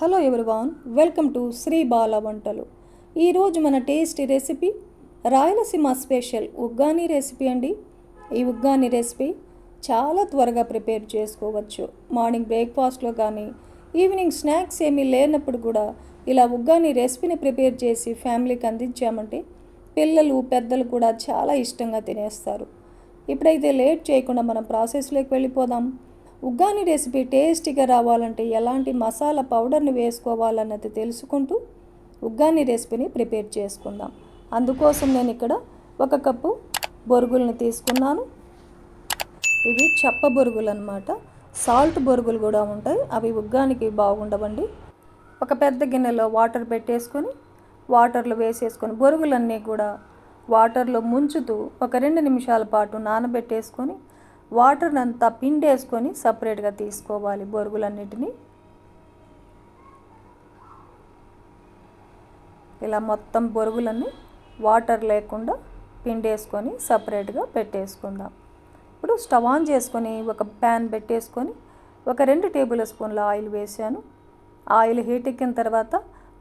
Hello everyone welcome to Sri Bala వంటలు. ఈరోజు మన tasty recipe Rayalaseema special uggani recipe అండి. ఈ ఉగ్గాని రెసిపీ చాలా త్వరగా ప్రిపేర్ చేసుకోవచ్చు. మార్నింగ్ బ్రేక్ఫాస్ట్లో కానీ ఈవినింగ్ స్నాక్స్ ఏమీ లేనప్పుడు కూడా ఇలా ఉగ్గాని రెసిపీని ప్రిపేర్ చేసి ఫ్యామిలీకి అందించామంటే పిల్లలు పెద్దలు కూడా చాలా ఇష్టంగా తినేస్తారు. ఇప్పుడైతే లేట్ చేయకుండా మనం ప్రాసెస్లోకి వెళ్ళిపోదాం. ఉగ్గాని రెసిపీ టేస్టీగా రావాలంటే ఎలాంటి మసాలా పౌడర్ని వేసుకోవాలన్నది తెలుసుకుంటూ ఉగ్గాని రెసిపీని ప్రిపేర్ చేసుకుందాం. అందుకోసం నేను ఇక్కడ ఒక కప్పు బొరుగుల్ని తీసుకున్నాను. ఇవి చప్ప బొరుగులు అనమాట సాల్ట్ బొరుగులు కూడా ఉంటాయి. అవి ఉగ్గానికి బాగుండవండి. ఒక పెద్ద గిన్నెలో వాటర్ పెట్టేసుకొని వాటర్లో వేసేసుకొని బొరుగులన్నీ కూడా వాటర్లో ముంచుతూ ఒక రెండు నిమిషాల పాటు నానబెట్టేసుకొని వాటర్ని అంతా పిండేసుకొని సపరేట్గా తీసుకోవాలి బొరుగులన్నిటినీ. ఇలా మొత్తం బొరుగులన్నీ వాటర్ లేకుండా పిండేసుకొని సపరేట్గా పెట్టేసుకుందాం. ఇప్పుడు స్టవ్ ఆన్ చేసుకొని ఒక ప్యాన్ పెట్టేసుకొని ఒక రెండు టేబుల్ స్పూన్ల ఆయిల్ వేసాను. ఆయిల్ హీట్ ఎక్కిన తర్వాత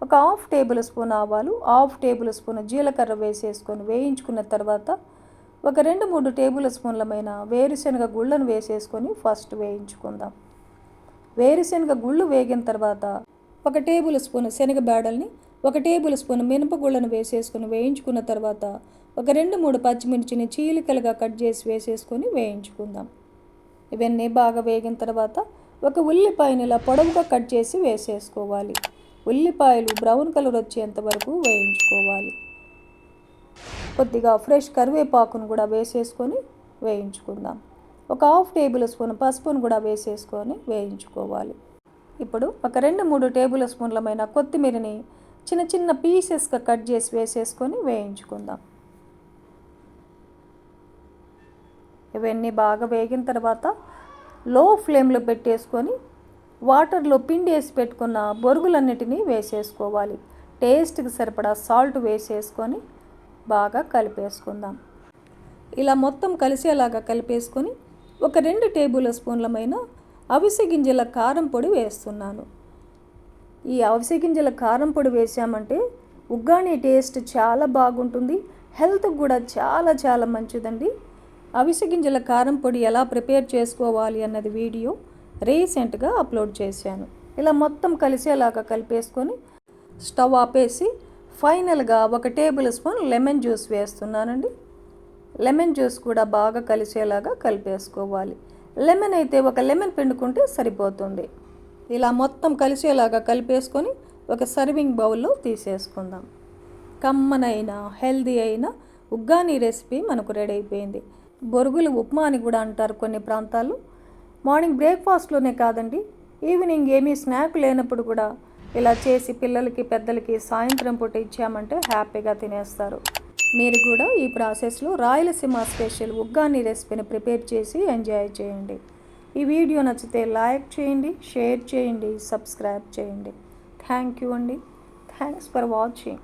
ఒక హాఫ్ టేబుల్ స్పూన్ ఆవాలు హాఫ్ టేబుల్ స్పూన్ జీలకర్ర వేసేసుకొని వేయించుకున్న తర్వాత ఒక రెండు మూడు టేబుల్ స్పూన్లమైన వేరుశనగ గుళ్ళను వేసేసుకొని ఫస్ట్ వేయించుకుందాం. వేరుశనగ గుళ్ళు వేగిన తర్వాత ఒక టేబుల్ స్పూన్ శనగ బేడల్ని ఒక టేబుల్ స్పూన్ మినపగుళ్ళను వేసేసుకొని వేయించుకున్న తర్వాత ఒక రెండు మూడు పచ్చిమిర్చిని చీలికలుగా కట్ చేసి వేసేసుకొని వేయించుకుందాం. ఇవన్నీ బాగా వేగిన తర్వాత ఒక ఉల్లిపాయని ఇలా పొడవుగా కట్ చేసి వేసేసుకోవాలి. ఉల్లిపాయలు బ్రౌన్ కలర్ వచ్చేంత వరకు వేయించుకోవాలి. కొద్దిగా ఫ్రెష్ కరివేపాకును కూడా వేసేసుకొని వేయించుకుందాం. ఒక హాఫ్ టేబుల్ స్పూన్ పసుపును కూడా వేసేసుకొని వేయించుకోవాలి. ఇప్పుడు ఒక రెండు మూడు టేబుల్ స్పూన్లమైన కొత్తిమీరని చిన్న చిన్న పీసెస్గా కట్ చేసి వేసేసుకొని వేయించుకుందాం. ఇవన్నీ బాగా వేగిన తర్వాత లో ఫ్లేమ్లో పెట్టేసుకొని వాటర్లో పిండి వేసి పెట్టుకున్న బొరుగులన్నిటినీ వేసేసుకోవాలి. టేస్ట్కి సరిపడా సాల్ట్ వేసేసుకొని బాగా కలిపేసుకుందాం. ఇలా మొత్తం కలిసేలాగా కలిపేసుకొని ఒక రెండు టేబుల్ స్పూన్లమైన అవిసె గింజల కారం పొడి వేస్తున్నాను. ఈ అవిసె గింజల కారం పొడి వేసామంటే ఉగ్గాని టేస్ట్ చాలా బాగుంటుంది. హెల్త్కి కూడా చాలా చాలా మంచిదండి. అవిసె గింజల కారం పొడి ఎలా ప్రిపేర్ చేసుకోవాలి అన్నది వీడియో రీసెంట్గా అప్లోడ్ చేశాను. ఇలా మొత్తం కలిసేలాగా కలిపేసుకొని స్టవ్ ఆపేసి ఫైనల్గా ఒక టేబుల్ స్పూన్ లెమన్ జ్యూస్ వేస్తున్నానండి. లెమన్ జ్యూస్ కూడా బాగా కలిసేలాగా కలిపేసుకోవాలి. లెమన్ అయితే ఒక లెమన్ పిండుకుంటే సరిపోతుంది. ఇలా మొత్తం కలిసేలాగా కలిపేసుకొని ఒక సర్వింగ్ బౌల్లో తీసేసుకుందాం. కమ్మనైన హెల్దీ అయిన ఉగ్గాని రెసిపీ మనకు రెడీ అయిపోయింది. బొరుగులు ఉప్మా అని కూడా అంటారు కొన్ని ప్రాంతాలు మార్నింగ్ బ్రేక్ఫాస్ట్లోనే కాదండి ఈవినింగ్ ఏమీ స్నాక్ లేనప్పుడు కూడా ఇలా చేసి పిల్లలకి పెద్దలకి సాయంత్రం పూట ఇచ్చామంటే హ్యాపీగా తినేస్తారు. మీరు కూడా ఈ ప్రాసెస్లో రాయలసీమ స్పెషల్ ఉగ్గాని రెసిపీని ప్రిపేర్ చేసి ఎంజాయ్ చేయండి. ఈ వీడియో నచ్చితే లైక్ చేయండి షేర్ చేయండి సబ్స్క్రైబ్ చేయండి. థ్యాంక్ యూ అండి. Thanks for watching.